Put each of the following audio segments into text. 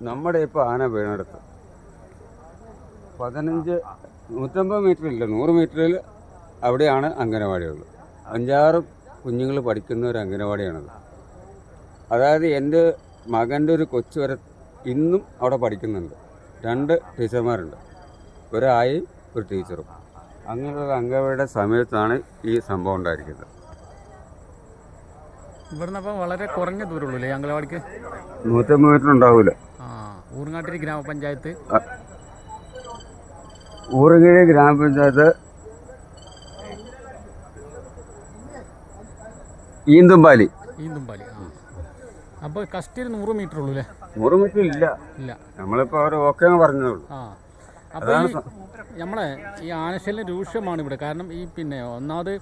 നമ്മുടെ ഇപ്പോൾ ആന വീണെടുത്ത്. പതിനഞ്ച് നൂറ്റമ്പത് മീറ്റർ ഇല്ല നൂറ് മീറ്ററിൽ അവിടെയാണ് അംഗനവാടിയുള്ളത്. അഞ്ചാറ് കുഞ്ഞുങ്ങൾ പഠിക്കുന്ന ഒരു അംഗനവാടിയാണത്. അതായത് എന്റെ മകന്റെ ഒരു കൊച്ചു വരെ ഇന്നും അവിടെ പഠിക്കുന്നുണ്ട്. രണ്ട് ടീച്ചർമാരുണ്ട്. ഒരായും ഒരു ടീച്ചറും. അങ്ങനെയുള്ള അംഗനവാടിയുടെ സമയത്താണ് ഈ സംഭവം ഉണ്ടായിരിക്കുന്നത്. ഇവിടുന്ന് അപ്പം വളരെ കുറഞ്ഞ ദൂരമുള്ളൂ അല്ലേ അംഗനവാടിക്ക്? നൂറ്റമ്പത് മീറ്റർ ഉണ്ടാവില്ല ഊർങ്ങാട്ടിരി ഗ്രാമപഞ്ചായത്ത്. ഊർങ്ങാട്ടിരി ഗ്രാമപഞ്ചായത്ത്. ഈന്തുംപാലി. ഈന്തുംപാലി ആ. അപ്പോൾ കസ്റ്റിൽ നൂറ് മീറ്റർ ഉള്ളൂ അല്ലേ നൂറ് മീറ്റർ ഇല്ല. ഇല്ല. നമ്മളിപ്പോൾ അവർ ഓക്കെ പറഞ്ഞതേ ഉള്ളൂ ആ. അപ്പോൾ നമ്മളെ ഈ ആനശല്യം രൂക്ഷമാണ് ഇവിടെ. കാരണം ഈ പിന്നെ ഒന്നാമത്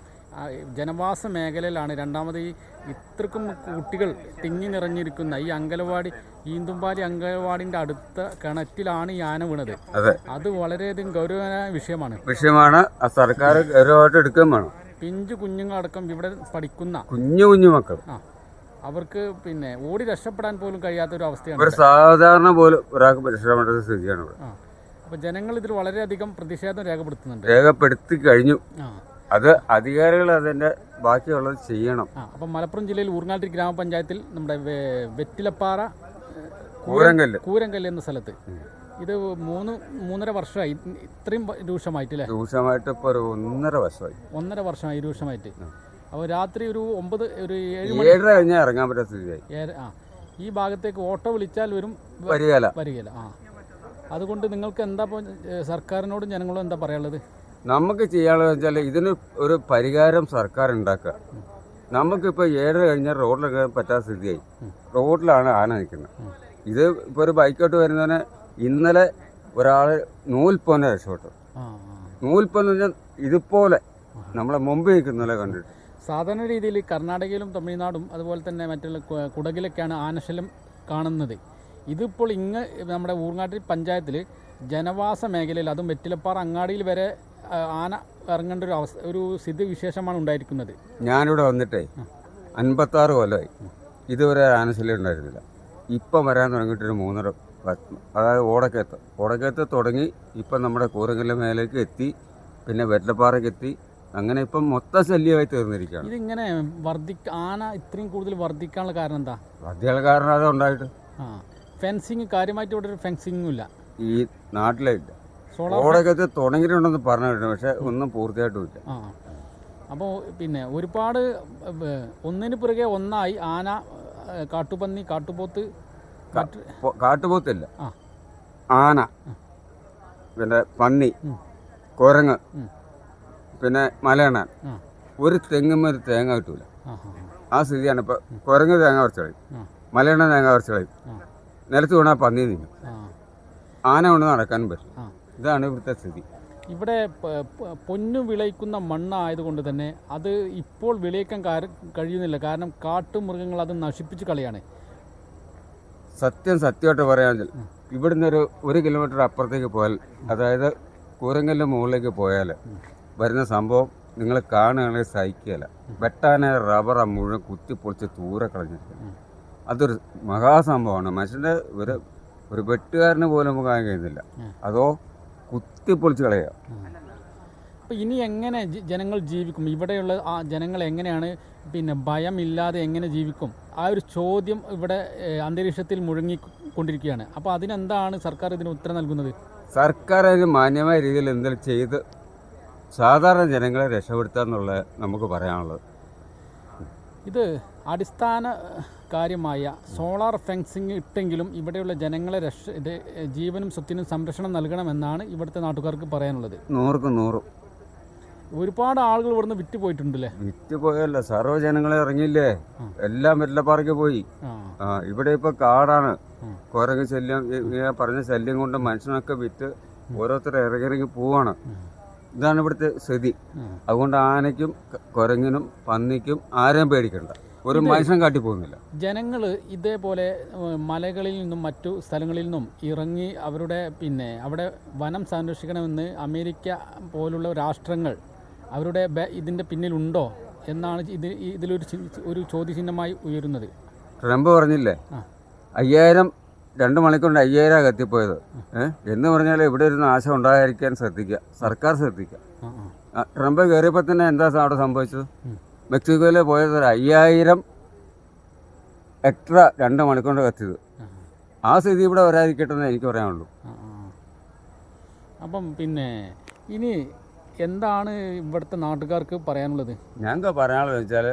ജനവാസ മേഖലയിലാണ് രണ്ടാമത് ഈ ഇത്രക്കും കുട്ടികൾ തിങ്ങി നിറഞ്ഞിരിക്കുന്ന ഈ അങ്കലവാടി ഈന്തുംപാലി അങ്കലവാടിന്റെ അടുത്ത കിണറ്റിലാണ് ഈ ആന വീണത്. അതെ. വളരെയധികം ഗൗരവമായ വിഷയമാണ്. വിഷയമാണ്. സർക്കാർ ഗൗരവമായിട്ട് എടുക്കുകയും വേണം. പിഞ്ചു കുഞ്ഞുങ്ങളടക്കം ഇവിടെ പഠിക്കുന്ന കുഞ്ഞു കുഞ്ഞു മക്കൾ. ആ അവർക്ക് പിന്നെ ഓടി രക്ഷപ്പെടാൻ പോലും കഴിയാത്ത ഒരു അവസ്ഥയാണ് ഒരു സാധാരണ പോലും ഒരാൾക്ക് രക്ഷപ്പെടേണ്ട സ്ഥിതിയാണ് ഇവിടെ. അപ്പോൾ ജനങ്ങൾ ഇതിൽ വളരെയധികം പ്രതിഷേധം രേഖപ്പെടുത്തുന്നുണ്ട്. രേഖപ്പെടുത്തി കഴിഞ്ഞു. അത് അധികാരികൾ അതിന്റെ ബാക്കിയുള്ളത് ചെയ്യണം. ആ അപ്പം മലപ്പുറം ജില്ലയിൽ ഊർങ്ങാട്ടി ഗ്രാമപഞ്ചായത്തിൽ നമ്മുടെ വെ- വെറ്റിലപ്പാറ കൂരങ്കൽ കൂരങ്കല്ല്. കൂരങ്കല്ല് എന്ന സ്ഥലത്ത്. ഇത് മൂന്ന് മൂന്നര വർഷമായി. ഇത്രയും രൂക്ഷമായിട്ട് അല്ലേ രൂക്ഷമായിട്ട് ഇപ്പോൾ ഒരു ഒന്നര വർഷമായി. ഒന്നര വർഷമായി രൂക്ഷമായിട്ട്. അപ്പോൾ രാത്രി ഒരു ഒമ്പത് ഒരു ഏഴ് മണി ഏഴര കഴിഞ്ഞാൽ ഇറങ്ങാൻ പറ്റാത്ത സ്ഥിതിയായി. ഏഴ് ആ. ഈ ഭാഗത്തേക്ക് ഓട്ടോ വിളിച്ചാൽ വരും വ- വരികയില്ല. വരികയില്ല. ആ. അതുകൊണ്ട് നിങ്ങൾക്ക് എന്താ ഇപ്പോൾ സർക്കാരിനോടും ജനങ്ങളോടും എന്താ പറയാനുള്ളത്? നമുക്ക് ചെയ്യാനുള്ളത് വെച്ചാൽ ഇതിന് ഒരു പരിഹാരം സർക്കാർ ഉണ്ടാക്കുക. നമുക്കിപ്പോൾ ഏഴര കഴിഞ്ഞാൽ റോഡിലൊക്കെ പറ്റാത്ത സ്ഥിതിയായി. റോഡിലാണ് ആന നിൽക്കുന്നത്. ഇത് ഇപ്പോൾ ഒരു ബൈക്കോട്ട് വരുന്നതിന് ഇന്നലെ ഒരാൾ നൂൽപ്പൊന്നെ രക്ഷപ്പെട്ടു. നൂൽപ്പൊന്ന് പറഞ്ഞാൽ ഇതുപോലെ നമ്മളെ മുമ്പ് നിൽക്കുന്നപോലെ കണ്ടിട്ട്. സാധാരണ രീതിയിൽ കർണാടകയിലും തമിഴ്നാടും അതുപോലെ തന്നെ മറ്റുള്ള കുടകിലൊക്കെയാണ് ആനശല്യം കാണുന്നത്. ഇതിപ്പോൾ ഇങ്ങ് നമ്മുടെ ഊർങ്ങാട്ടിൽ പഞ്ചായത്തിൽ ജനവാസ മേഖലയിൽ അതും വെറ്റിലപ്പാറ അങ്ങാടിയിൽ വരെ ആന ഇറങ്ങേണ്ട ഒരു അവസ്ഥ ഒരു സ്ഥിതി വിശേഷമാണ് ഉണ്ടായിരിക്കുന്നത്. ഞാനിവിടെ വന്നിട്ടേ അൻപത്താറ് കൊല്ലമായി ഇതുവരെ ആനശല്യം ഉണ്ടായിരുന്നില്ല. ഇപ്പം വരാൻ തുടങ്ങിയിട്ടൊരു മൂന്നര. അതായത് ഓടക്കയത്ത്. ഓടക്കയത്ത് തുടങ്ങി ഇപ്പം നമ്മുടെ കൂരങ്കല്ല മേലേക്ക് എത്തി പിന്നെ വെറ്റപ്പാറയ്ക്ക് എത്തി അങ്ങനെ ഇപ്പം മൊത്ത ശല്യമായി തീർന്നിരിക്കുകയാണ്. ഇതിങ്ങനെ വർദ്ധിക്ക ആന ഇത്രയും കൂടുതൽ വർദ്ധിക്കാനുള്ള കാരണം എന്താ? വർദ്ധിക്കാനുള്ള കാരണം അത് ഉണ്ടായിട്ട്. ആ ഫെൻസിങ് കാര്യമായിട്ട് ഇവിടെ ഒരു ഫെൻസിങ്ങും ഇല്ല. ഈ നാട്ടിലില്ല ഓടക്കയത്ത് തുടങ്ങിയിട്ടുണ്ടെന്ന് പറഞ്ഞിട്ടുണ്ട് പക്ഷെ ഒന്നും പൂർത്തിയായിട്ടുമില്ല. ഇല്ല അപ്പോൾ പിന്നെ ഒരുപാട് ഒന്നിന് പുറകെ ഒന്നായി ആന കാട്ടുപന്നി കാട്ടുപോത്ത് കാട്ടുപോത്തില്ല. ആന പിന്നെ പന്നി. കുരങ്ങ് പിന്നെ മലയണ ഒരു തെങ്ങുമ്മ ഒരു തേങ്ങ കിട്ടൂല. ആ സ്ഥിതിയാണ്. ഇപ്പോൾ കുരങ്ങ് തേങ്ങ പറിച്ച് കളയും. മലയണ തേങ്ങ പറിച്ച് കളയും. നിലത്ത് വീണാൽ പന്നി നിന്നു ആന കൊണ്ട് നടക്കാനും പറ്റും. ഇതാണ് ഇവിടുത്തെ സ്ഥിതി. ഇവിടെ പൊന്നു വിളയിക്കുന്ന മണ്ണായതുകൊണ്ട് തന്നെ അത് ഇപ്പോൾ വിളയിക്കാൻ കഴിയുന്നില്ല. കാരണം കാട്ടുമൃഗങ്ങൾ അത് നശിപ്പിച്ച് കളിയാണ്. സത്യം സത്യമായിട്ട് പറയാമെങ്കിൽ ഇവിടുന്ന് ഒരു ഒരു കിലോമീറ്റർ അപ്പുറത്തേക്ക് പോയാൽ അതായത് കൂരങ്കലിന്റെ മുകളിലേക്ക് പോയാൽ വരുന്ന സംഭവം നിങ്ങൾ കാണുകയാണെങ്കിൽ സഹിക്കുകയില്ല. വെട്ടാനെ റബ്ബറ മുഴുവൻ കുത്തി പൊളിച്ച് ദൂരെ കളഞ്ഞിരിക്കുന്നു അതൊരു മഹാസംഭവമാണ്. മനുഷ്യന്റെ ഒരു ഒരു വെട്ടുകാരന് പോലും നമുക്ക് കാണാൻ കഴിയുന്നില്ല. അതോ കുത്തിപ്പൊളിച്ച് കളയുക. അപ്പോൾ ഇനി എങ്ങനെ ജനങ്ങൾ ജീവിക്കും? ഇവിടെയുള്ള ആ ജനങ്ങൾ എങ്ങനെയാണ് പിന്നെ ഭയമില്ലാതെ എങ്ങനെ ജീവിക്കും? ആ ഒരു ചോദ്യം ഇവിടെ അന്തരീക്ഷത്തിൽ മുഴങ്ങിക്കൊണ്ടിരിക്കുകയാണ്. അപ്പോൾ അതിനെന്താണ് സർക്കാർ ഇതിന് ഉത്തരം നൽകുന്നത്? സർക്കാർ അതിന് മാന്യമായ രീതിയിൽ എന്തെങ്കിലും ചെയ്ത് സാധാരണ ജനങ്ങളെ രക്ഷപ്പെടുത്തുക എന്നുള്ളത് നമുക്ക് പറയാനുള്ളത്. ഇത് അടിസ്ഥാന കാര്യമായ സോളാർ ഫെൻസിങ് ഇട്ടെങ്കിലും ഇവിടെയുള്ള ജനങ്ങളെ രക്ഷ ജീവനും സ്വത്തിനും സംരക്ഷണം നൽകണമെന്നാണ് ഇവിടുത്തെ നാട്ടുകാർക്ക് പറയാനുള്ളത്. നൂറുക്ക് നൂറ്. ഒരുപാട് ആളുകൾ ഇവിടുന്ന് വിറ്റ് പോയിട്ടുണ്ടല്ലേ? വിറ്റ് പോയല്ല സർവ ജനങ്ങളെ ഇറങ്ങിയില്ലേ. എല്ലാം വെല്ലപ്പാറയ്ക്ക് പോയി. ആ. ഇവിടെ ഇപ്പൊ കാടാണ്. കൊരങ്ങ ശല്യം പറഞ്ഞ ശല്യം കൊണ്ട് മനുഷ്യനൊക്കെ വിറ്റ് ഓരോരുത്തർ ഇറങ്ങി ഇറങ്ങി പോവാണ്. ഇതാണ് ഇവിടുത്തെ സ്ഥിതി. അതുകൊണ്ട് ആനയ്ക്കും കുരങ്ങിനും പന്നിക്കും ആരെയും പേടിക്കണ്ട. ഒരു മനുഷ്യൻ കാട്ടി പോകുന്നില്ല. ജനങ്ങൾ ഇതേപോലെ മലകളിൽ നിന്നും മറ്റു സ്ഥലങ്ങളിൽ നിന്നും ഇറങ്ങി അവരുടെ പിന്നെ അവിടെ വനം സംരക്ഷിക്കണമെന്ന് അമേരിക്ക പോലുള്ള രാഷ്ട്രങ്ങൾ അവരുടെ ഇതിന്റെ പിന്നിലുണ്ടോ എന്നാണ് ഇത് ഇതിലൊരു ഒരു ചോദ്യചിഹ്നമായി ഉയരുന്നത്. ട്രംപ് പറഞ്ഞില്ലേ. അയ്യായിരം രണ്ട് മണിക്കൊണ്ട് അയ്യായിരം കത്തിപ്പോയത്. ഏഹ് എന്ന് പറഞ്ഞാൽ ഇവിടെ ഒരു നാശം ഉണ്ടാകാതിരിക്കാൻ ശ്രദ്ധിക്കുക. സർക്കാർ ശ്രദ്ധിക്കുക. ട്രംപ് കയറിയപ്പോൾ തന്നെ എന്താ അവിടെ സംഭവിച്ചത്? മെക്സിക്കോയിലെ മെക്സിക്കോയിൽ പോയത് ഒരു അയ്യായിരം എക്സ്ട്രാ രണ്ട് മണിക്കൊണ്ട് കത്തിയത്. ആ. സ്ഥിതി ഇവിടെ വരാതിരിക്കട്ടെ എന്ന് എനിക്ക് പറയാനുള്ളൂ. അപ്പം പിന്നെ ഇനി എന്താണ് ഇവിടുത്തെ നാട്ടുകാർക്ക് പറയാനുള്ളത്? ഞങ്ങൾക്ക് പറയാനുള്ളത് വെച്ചാൽ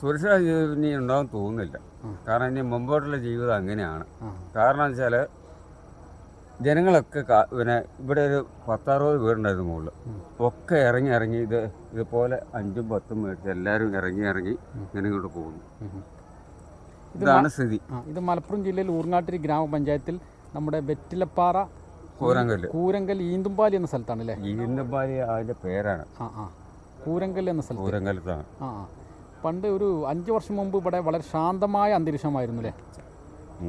സുരക്ഷാ ജീവിതം ഇനി ഉണ്ടാകും തോന്നുന്നില്ല. കാരണം ഇനി മുമ്പോട്ടുള്ള ജീവിതം അങ്ങനെയാണ്. കാരണം വെച്ചാൽ ജനങ്ങളൊക്കെ പിന്നെ ഇവിടെ ഒരു പത്താറുപത് വീടുണ്ടായിരുന്നു മുകളിൽ. ഒക്കെ ഇറങ്ങി ഇറങ്ങി ഇത് ഇതുപോലെ അഞ്ചും പത്തും മേടിച്ച് എല്ലാവരും ഇറങ്ങി ഇറങ്ങി ഇങ്ങനെ ഇങ്ങോട്ട് പോകുന്നു. ഇതാണ് സ്ഥിതി. ഇത് മലപ്പുറം ജില്ലയിൽ ഊർങ്ങാട്ടിരി ഗ്രാമപഞ്ചായത്തിൽ നമ്മുടെ വെറ്റിലപ്പാറ കൂരങ്കൽ കൂരങ്കൽ ഈന്തുംപാലി എന്ന സ്ഥലത്താണ് അല്ലേ ഈന്തുംപാലി അതിന്റെ പേരാണ്. ആ ആ. കൂരങ്കൽ എന്ന സ്ഥലത്ത്. കൂരങ്കലത്താണ് ആ ആ. പണ്ട് ഒരു അഞ്ച് വർഷം മുമ്പ് ഇവിടെ വളരെ ശാന്തമായ അന്തരീക്ഷമായിരുന്നു അല്ലേ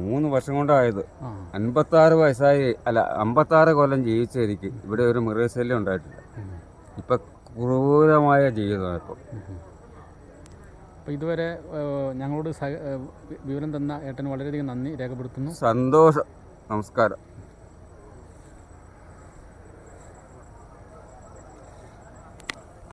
മൂന്ന് വർഷം കൊണ്ടായത്. അൻപത്തി അൻപത്താറ് വയസ്സായി അല്ല അമ്പത്താറ് കൊല്ലം ജീവിച്ച എനിക്ക് ഇവിടെ ഒരു മൃഗശല്യം ഉണ്ടായിട്ടില്ല. ഇപ്പൊ ക്രൂരമായ ജീവിതമാണ് ഇപ്പം. അപ്പോൾ ഇതുവരെ ഞങ്ങളോട് വിവരം തന്ന ഏട്ടന് വളരെയധികം നന്ദി രേഖപ്പെടുത്തുന്നു. സന്തോഷം. നമസ്കാരം.